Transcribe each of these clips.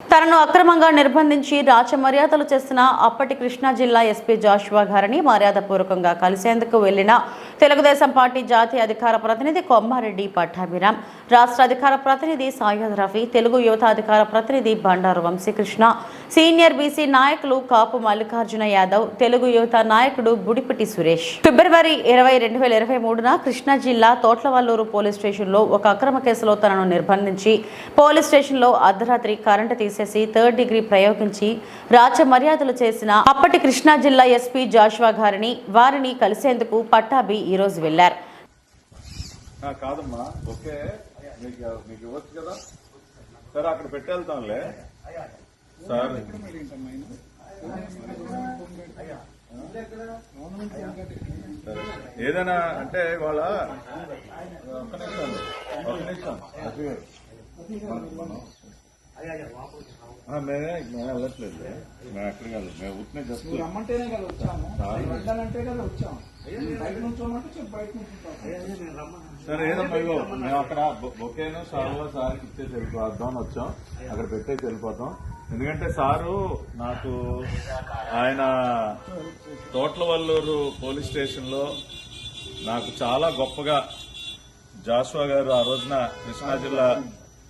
తనను అక్రమంగా నిర్బంధించి రాచ మర్యాదలు చేసిన అప్పటి కృష్ణా జిల్లా ఎస్పీ జాషువా గారిని మర్యాదపూర్వకంగా కలిసేందుకు వెళ్ళిన తెలుగుదేశం పార్టీ జాతీయ అధికార ప్రతినిధి కొమ్మారెడ్డి పట్టాభిరామ్. రాష్ట్ర అధికార ప్రతినిధి సాయద్ రఫీ తెలుగు యువత అధికార ప్రతినిధి బండారు వంశీకృష్ణ సీనియర్ బీసీ నాయకులు కాపు మల్లికార్జున యాదవ్ తెలుగు యువత నాయకుడు బుడిపిటి సురేష్. ఫిబ్రవరి ఇరవై రెండు వేల ఇరవై మూడున కృష్ణా జిల్లా తోట్లవల్లూరు పోలీస్ స్టేషన్లో ఒక అక్రమ కేసులో తనను నిర్బంధించి పోలీస్ స్టేషన్లో అర్ధరాత్రి కరెంటు తీసేసి థర్డ్ డిగ్రీ ప్రయోగించి రాచ మర్యాదలు చేసిన అప్పటి కృష్ణా జిల్లా ఎస్పీ జాషువా గారిని వారిని కలిసేందుకు పట్టాభి ఈరోజు రోజు వెళ్ళారు కాదమ్మా ఓకే. మీకు మీకు ఇవ్వచ్చు కదా? సరే అక్కడ పెట్టేళ్తాంలే. సార్. సరే. ఏదైనా అంటే వాళ్ళ ఒక్క నిమిషం. ఒక్క నిమిషం. మేమే మేము వెళ్ళట్లేదు. మేము ఎక్కడికి వెళ్ళదు మేము ఉట్టినే రమ్మంటేనే కదా వచ్చాము. వెళ్ళాలంటే కదా వచ్చాము బయట నుంచి రమ్మంటే చెప్పు బయట నుంచి సరే ఏదమ్మా ఇగో మేము అక్కడ బొకేను సారు సార్కి ఇచ్చేసి వెళ్ళిపోదాం అని వచ్చాం. అక్కడ పెట్టేసి వెళ్ళిపోతాం. ఎందుకంటే సారు నాకు ఆయన తోట్లవల్లూరు పోలీస్ స్టేషన్లో నాకు చాలా గొప్పగా జాషువా గారు ఆ రోజున కృష్ణా జిల్లా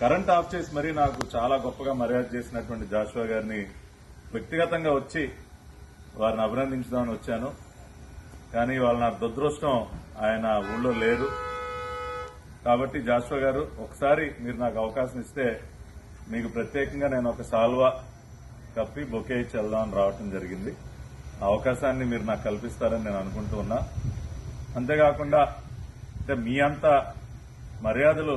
కరెంట్ ఆఫ్ చేసి మరీ నాకు చాలా గొప్పగా మర్యాద చేసినటువంటి జాషువా గారిని వ్యక్తిగతంగా వచ్చి వారిని అభినందించుదామని వచ్చాను. కానీ వాళ్ళ నా దురదృష్టం ఆయన ఊళ్ళో లేరు కాబట్టి జాషువా గారు ఒకసారి మీరు నాకు అవకాశం ఇస్తే మీకు ప్రత్యేకంగా నేను ఒక సాల్వా కప్పి బొకే ఇచ్చి వెళ్దామని రావటం జరిగింది. ఆ అవకాశాన్ని మీరు నాకు కల్పిస్తారని నేను అనుకుంటూ ఉన్నా. అంతేకాకుండా అంటే మీ అంత మర్యాదలు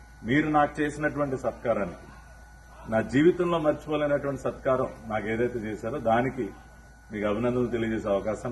మీరు నాకు చేసినటువంటి సత్కారానికి నా జీవితంలో మర్చిపోలేనటువంటి సత్కారం నాకు ఏదైతే చేశారో దానికి మీకు అభినందనలు తెలియజేసే అవకాశం